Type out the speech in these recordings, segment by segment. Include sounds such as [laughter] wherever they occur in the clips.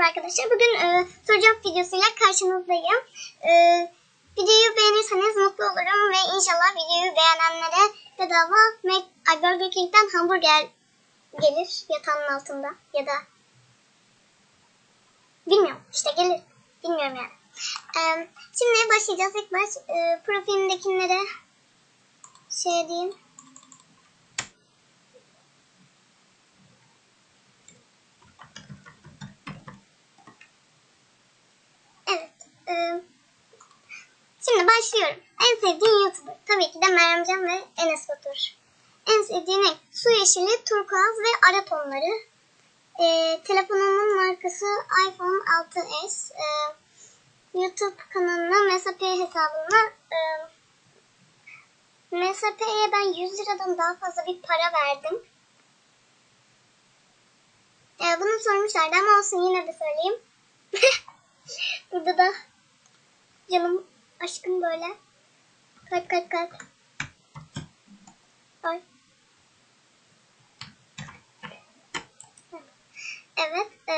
Merhaba arkadaşlar. Bugün e, soru cevap videosuyla karşınızdayım. E, videoyu beğenirseniz mutlu olurum ve inşallah videoyu beğenenlere bedava Mac, Burger King'den hamburger gelir yatağının altında ya da bilmiyorum işte gelir. Bilmiyorum yani. E, şimdi başlayacağız. İlk baş e, profilimdekilere şey diyeyim. Evet. e, şimdi başlıyorum. En sevdiğin YouTuber. Tabii ki de Meryemcan ve Enes Batur. En sevdiğin su yeşili, turkuaz ve ara tonları. E, telefonumun markası iPhone 6s. E, YouTube kanalına MSP hesabına e, MSP'ye ben 100 liradan daha fazla bir para verdim. E, bunu sormuşlardı ama olsun yine de söyleyeyim. [laughs] Burada da canım aşkım böyle. Kalp kalp kalp. Ay. Evet. E,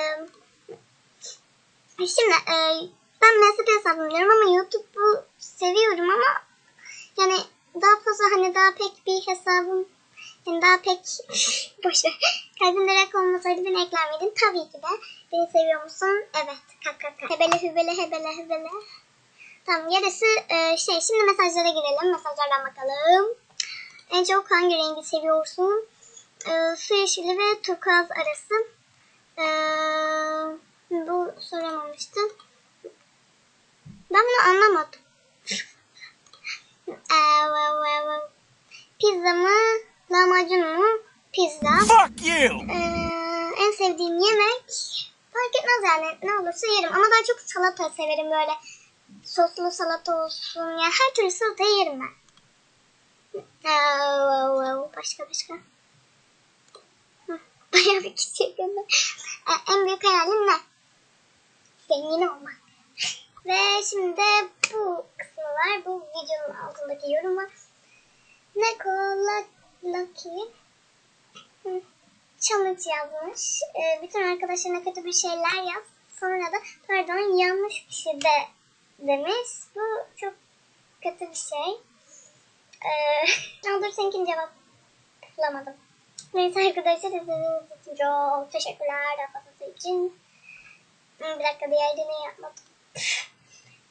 şimdi e, ben MSP hesabımlıyorum ama YouTube'u seviyorum ama yani daha fazla hani daha pek bir hesabım yani daha pek [laughs] boş ver. Kalbimde rak olmasaydı beni ekler miydin? Tabii ki de. Beni seviyor musun? Evet. Kalk kalk kalk. Hebele hübele hebele hebele. Tamam yarısı e, şey şimdi mesajlara girelim. Mesajlardan bakalım. En çok hangi rengi seviyorsun? E, su yeşili ve turkuaz arası. E, bu soramamıştım. Ben bunu anlamadım. [laughs] E, pizza mı? Lahmacun mu? Pizza. Fuck you! Ee, en sevdiğim yemek fark etmez yani ne olursa yerim ama daha çok salata severim böyle soslu salata olsun ya her türlü salata yerim ben. Başka başka. Bayağı bir küçük en büyük hayalim ne? Zengin olmak. Ve şimdi de bu kısmı var. Bu videonun altındaki yorum var. Ne kola lucky. Challenge yazmış. Ee, bütün arkadaşlarına kötü bir şeyler yaz. Sonra da pardon yanlış bir şey de demiş. Bu çok kötü bir şey. Ee, [laughs] dur seninkini cevap bulamadım. Neyse arkadaşlar izlediğiniz için çok teşekkürler. Daha için. Bir dakika diğerini yapmadım. [laughs]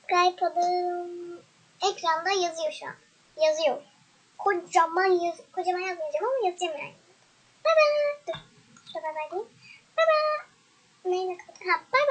Skype adım ekranda yazıyor şu an. Yazıyor. Kocaman yaz kocaman yazmayacağım ama yazacağım yani. Bye bye. Dur. Şurada bye bye. Bye bye. Neyle kapat? Ha bye